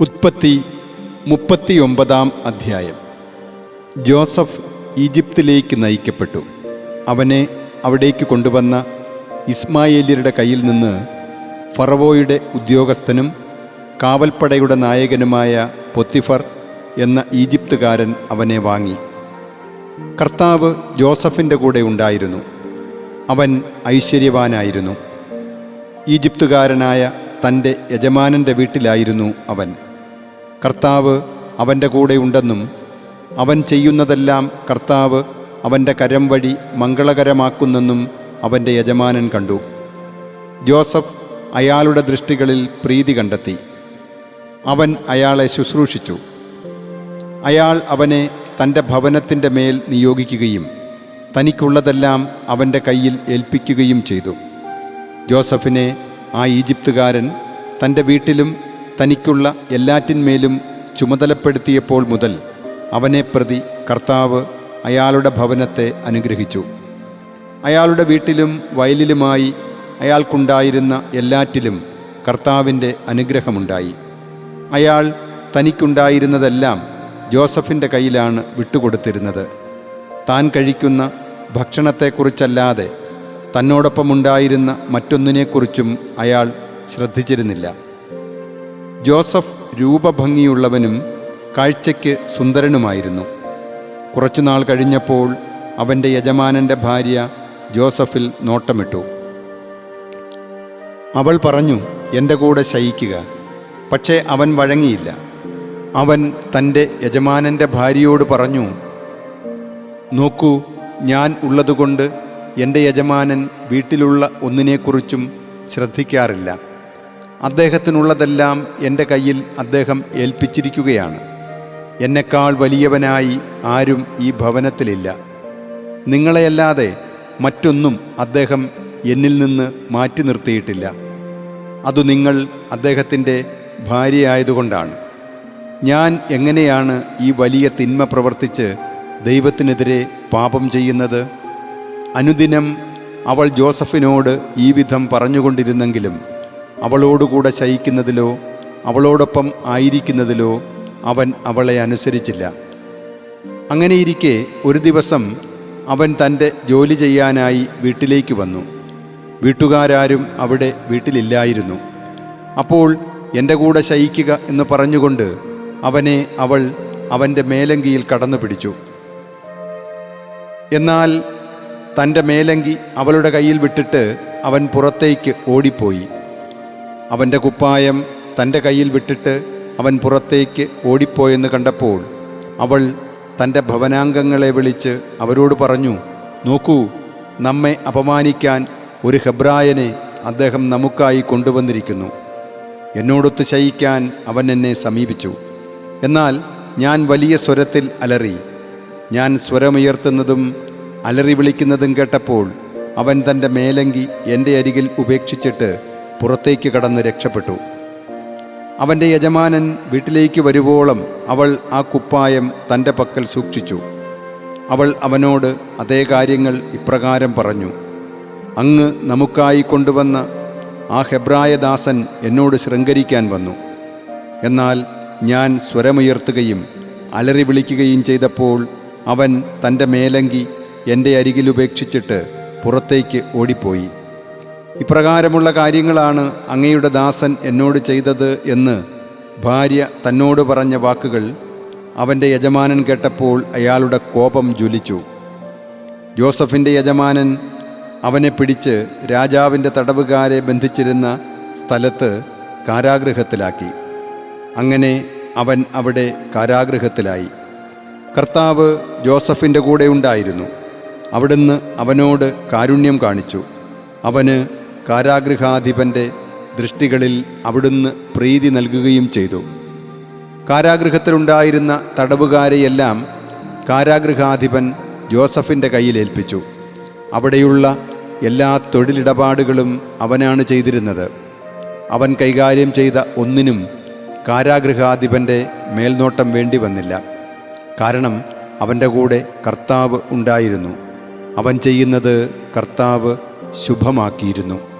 ഉത്പത്തി മുപ്പത്തിയൊമ്പതാം അധ്യായം. ജോസഫ് ഈജിപ്തിലേക്ക് നയിക്കപ്പെട്ടു. അവനെ അവിടേക്ക് കൊണ്ടുവന്ന ഇസ്മായേലിയരുടെ കയ്യിൽ നിന്ന് ഫറവോയുടെ ഉദ്യോഗസ്ഥനും കാവൽപ്പടയുടെ നായകനുമായ പൊത്തിഫർ എന്ന ഈജിപ്തുകാരൻ അവനെ വാങ്ങി. കർത്താവ് ജോസഫിന്റെ കൂടെ ഉണ്ടായിരുന്നു. അവൻ ഐശ്വര്യവാനായിരുന്നു. ഈജിപ്തുകാരനായ തന്റെ യജമാനന്റെ വീട്ടിലായിരുന്നു അവൻ. കർത്താവ് അവന്റെ കൂടെ ഉണ്ടെന്നും അവൻ ചെയ്യുന്നതെല്ലാം കർത്താവ് അവന്റെ കരം വഴി മംഗളകരമാക്കുന്നെന്നും അവന്റെ യജമാനൻ കണ്ടു. ജോസഫ് അയാളുടെ ദൃഷ്ടികളിൽ പ്രീതി കണ്ടെത്തി. അവൻ അയാളെ ശുശ്രൂഷിച്ചു. അയാൾ അവനെ തന്റെ ഭവനത്തിന്റെ മേൽ നിയോഗിക്കുകയും തനിക്കുള്ളതെല്ലാം അവന്റെ കയ്യിൽ ഏൽപ്പിക്കുകയും ചെയ്തു. ജോസഫിനെ ആ ഈജിപ്തുകാരൻ തന്റെ വീട്ടിലും തനിക്കുള്ള എല്ലാറ്റിന്മേലും ചുമതലപ്പെടുത്തിയപ്പോൾ മുതൽ അവനെ പ്രതി കർത്താവ് അയാളുടെ ഭവനത്തെ അനുഗ്രഹിച്ചു. അയാളുടെ വീട്ടിലും വയലിലുമായി അയാൾക്കുണ്ടായിരുന്ന എല്ലാറ്റിലും കർത്താവിന്റെ അനുഗ്രഹമുണ്ടായി. അയാൾ തനിക്കുണ്ടായിരുന്നതെല്ലാം ജോസഫിന്റെ കയ്യിലാണ് വിട്ടുകൊടുത്തിരുന്നത്. താൻ കഴിക്കുന്ന ഭക്ഷണത്തെക്കുറിച്ചല്ലാതെ തന്നോടൊപ്പമുണ്ടായിരുന്ന മറ്റൊന്നിനെക്കുറിച്ചും അയാൾ ശ്രദ്ധിച്ചിരുന്നില്ല. ജോസഫ് രൂപഭംഗിയുള്ളവനും കാഴ്ചയ്ക്ക് സുന്ദരനുമായിരുന്നു. കുറച്ചുനാൾ കഴിഞ്ഞപ്പോൾ അവന്റെ യജമാനന്റെ ഭാര്യ ജോസഫിൽ നോട്ടമിട്ടു. അവൾ പറഞ്ഞു എന്റെ കൂടെ ശയിക്കുക. പക്ഷേ അവൻ വഴങ്ങിയില്ല. അവൻ തന്റെ യജമാനന്റെ ഭാര്യയോട് പറഞ്ഞു നോക്കൂ ഞാൻ ഉള്ളതുകൊണ്ട് എന്റെ യജമാനൻ വീട്ടിലുള്ള ഒന്നിനെക്കുറിച്ചും ശ്രദ്ധിക്കാറില്ല. അദ്ദേഹത്തിനുള്ളതെല്ലാം എന്റെ കയ്യിൽ അദ്ദേഹം ഏൽപ്പിച്ചിരിക്കുകയാണ്. എന്നെക്കാൾ വലിയവനായി ആരും ഈ ഭവനത്തിലില്ല. നിങ്ങളെയല്ലാതെ മറ്റൊന്നും അദ്ദേഹം എന്നിൽ നിന്ന് മാറ്റി നിർത്തിയിട്ടില്ല. അതു നിങ്ങൾ അദ്ദേഹത്തിന്റെ ഭാര്യയായതുകൊണ്ടാണ്. ഞാൻ എങ്ങനെയാണ് ഈ വലിയ തിന്മ പ്രവർത്തിച്ച് ദൈവത്തിനെതിരെ പാപം ചെയ്യുന്നത്? അനുദിനം അവൾ ജോസഫിനോട് ഈ വിധം പറഞ്ഞുകൊണ്ടിരുന്നെങ്കിലും അവളോടുകൂടെ ശയിക്കുന്നതിലോ അവളോടൊപ്പം ആയിരിക്കുന്നതിലോ അവൻ അവളെ അനുസരിച്ചില്ല. അങ്ങനെയിരിക്കെ ഒരു ദിവസം അവൻ തന്റെ ജോലി ചെയ്യാനായി വീട്ടിലേക്ക് വന്നു. വീട്ടുകാരാരും അവിടെ വീട്ടിലില്ലായിരുന്നു. അപ്പോൾ എന്റെ കൂടെ ശയിക്കുക എന്ന് പറഞ്ഞുകൊണ്ട് അവനെ അവൾ അവന്റെ മേലങ്കിയിൽ കടന്നു പിടിച്ചു. എന്നാൽ തന്റെ മേലങ്കി അവളുടെ കയ്യിൽ വിട്ടിട്ട് അവൻ പുറത്തേക്ക് ഓടിപ്പോയി. അവന്റെ കുപ്പായം തന്റെ കയ്യിൽ വിട്ടിട്ട് അവൻ പുറത്തേക്ക് ഓടിപ്പോയെന്ന് കണ്ടപ്പോൾ അവൾ തന്റെ ഭവനാംഗങ്ങളെ വിളിച്ച് അവരോട് പറഞ്ഞു നോക്കൂ നമ്മെ അപമാനിക്കാൻ ഒരു ഹെബ്രായനെ അദ്ദേഹം നമുക്കായി കൊണ്ടുവന്നിരിക്കുന്നു. എന്നോടൊത്ത് ശയിക്കാൻ അവൻ എന്നെ സമീപിച്ചു. എന്നാൽ ഞാൻ വലിയ സ്വരത്തിൽ അലറി ഞാൻ സ്വരമുയർത്തുന്നതും അലറി വിളിക്കുന്നതും കേട്ടപ്പോൾ അവൻ തന്റെ മേലങ്കി എന്റെ അരികിൽ ഉപേക്ഷിച്ചിട്ട് പുറത്തേക്ക് കടന്ന് രക്ഷപ്പെട്ടു. അവന്റെ യജമാനൻ വീട്ടിലേക്ക് വരുവോളം അവൾ ആ കുപ്പായം തന്റെ പക്കൽ സൂക്ഷിച്ചു. അവൾ അവനോട് അതേ കാര്യങ്ങൾ ഇപ്രകാരം പറഞ്ഞു. അങ്ങ് നമുക്കായി കൊണ്ടുവന്ന ആ ഹെബ്രായദാസൻ എന്നോട് ശൃംഗരിക്കാൻ വന്നു. എന്നാൽ ഞാൻ സ്വരമുയർത്തുകയും അലറി വിളിക്കുകയും ചെയ്തപ്പോൾ അവൻ തന്റെ മേലങ്കി എന്റെ അരികിൽ ഉപേക്ഷിച്ചിട്ട് പുറത്തേക്ക് ഓടിപ്പോയി. ഇപ്രകാരമുള്ള കാര്യങ്ങളാണ് അങ്ങയുടെ ദാസൻ എന്നോട് ചെയ്തത് എന്ന് ഭാര്യ തന്നോട് പറഞ്ഞ വാക്കുകൾ അവന്റെ യജമാനൻ കേട്ടപ്പോൾ അയാളുടെ കോപം ജ്വലിച്ചു. ജോസഫിന്റെ യജമാനൻ അവനെ പിടിച്ച് രാജാവിന്റെ തടവുകാരെ ബന്ധിച്ചിരുന്ന സ്ഥലത്ത് കാരാഗൃഹത്തിലാക്കി. അങ്ങനെ അവൻ അവിടെ കാരാഗൃഹത്തിലായി. കർത്താവ് ജോസഫിന്റെ കൂടെ ഉണ്ടായിരുന്നു. അവിടുന്ന് അവനോട് കാരുണ്യം കാണിച്ചു. അവന് കാരാഗൃഹാധിപന്റെ ദൃഷ്ടികളിൽ അവിടുന്ന് പ്രീതി നൽകുകയും ചെയ്തു. കാരാഗൃഹത്തിലുണ്ടായിരുന്ന തടവുകാരെയെല്ലാം കാരാഗൃഹാധിപൻ ജോസഫിന്റെ കയ്യിലേൽപ്പിച്ചു അവിടെയുള്ള എല്ലാ തൊഴിലിടപാടുകളും അവനാണ് ചെയ്തിരുന്നത്. അവൻ കൈകാര്യം ചെയ്ത ഒന്നിനും കാരാഗൃഹാധിപന്റെ മേൽനോട്ടം വേണ്ടി വന്നില്ല. കാരണം അവന്റെ കൂടെ കർത്താവ് ഉണ്ടായിരുന്നു. അവൻ ചെയ്യുന്നത് കർത്താവ് ശുഭമാക്കിയിരുന്നു.